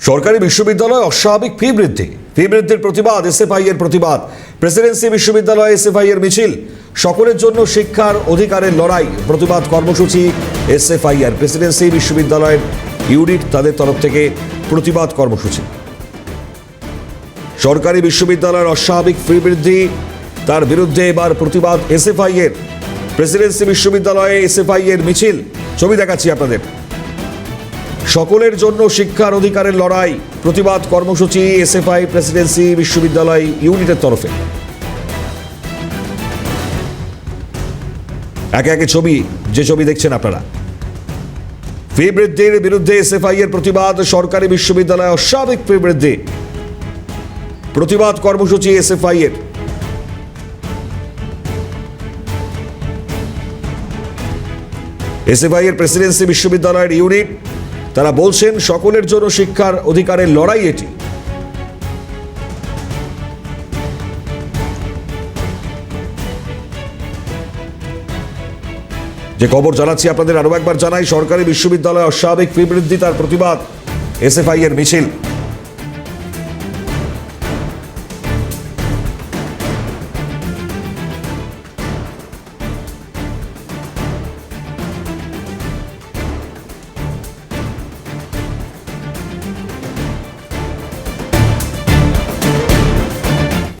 সরকারি বিশ্ববিদ্যালয় অস্বাভাবিক ফি বৃদ্ধি। ফি বৃদ্ধির প্রতিবাদ, এসএফআই এর প্রতিবাদ, প্রেসিডেন্সি বিশ্ববিদ্যালয় এসএফআই এর মিছিল, সকলের জন্য শিক্ষার অধিকারের লড়াই, প্রতিবাদ কর্মসূচি, এসএফআই এর প্রেসিডেন্সি বিশ্ববিদ্যালয়ের ইউনিট তাদের তরফ থেকে প্রতিবাদ কর্মসূচি। সরকারি বিশ্ববিদ্যালয়ের অস্বাভাবিক ফি বৃদ্ধি, তার বিরুদ্ধে এবার প্রতিবাদ এসএফআই এর। প্রেসিডেন্সি বিশ্ববিদ্যালয়ে এসএফআই এর মিছিল। ছবি দেখাচ্ছি আপনাদের। সকলের জন্য শিক্ষার অধিকারের লড়াই। প্রতিবাদ কর্মসূচি এসএফআই প্রেসিডেন্সি বিশ্ববিদ্যালয় ইউনিটের তরফে। একে একে ছবি, যে ছবি দেখছেন আপনারা। ফি বৃদ্ধির বিরুদ্ধে এসএফআই এর প্রতিবাদ, সরকারি বিশ্ববিদ্যালয় অস্বাভাবিক ফি বৃদ্ধি। প্রতিবাদ কর্মসূচি এসএফআই এর। এসএফআই এর প্রেসিডেন্সি বিশ্ববিদ্যালয়ের ইউনিট তারা বলছেন সকলের জন্য শিক্ষার অধিকারের লড়াই এটি। যে খবর জানাচ্ছি আপনাদের আরও একবার জানাই, সরকারি বিশ্ববিদ্যালয়ে অস্বাভাবিক ফি বৃদ্ধি তার প্রতিবাদ, এসএফআই এর মিছিল।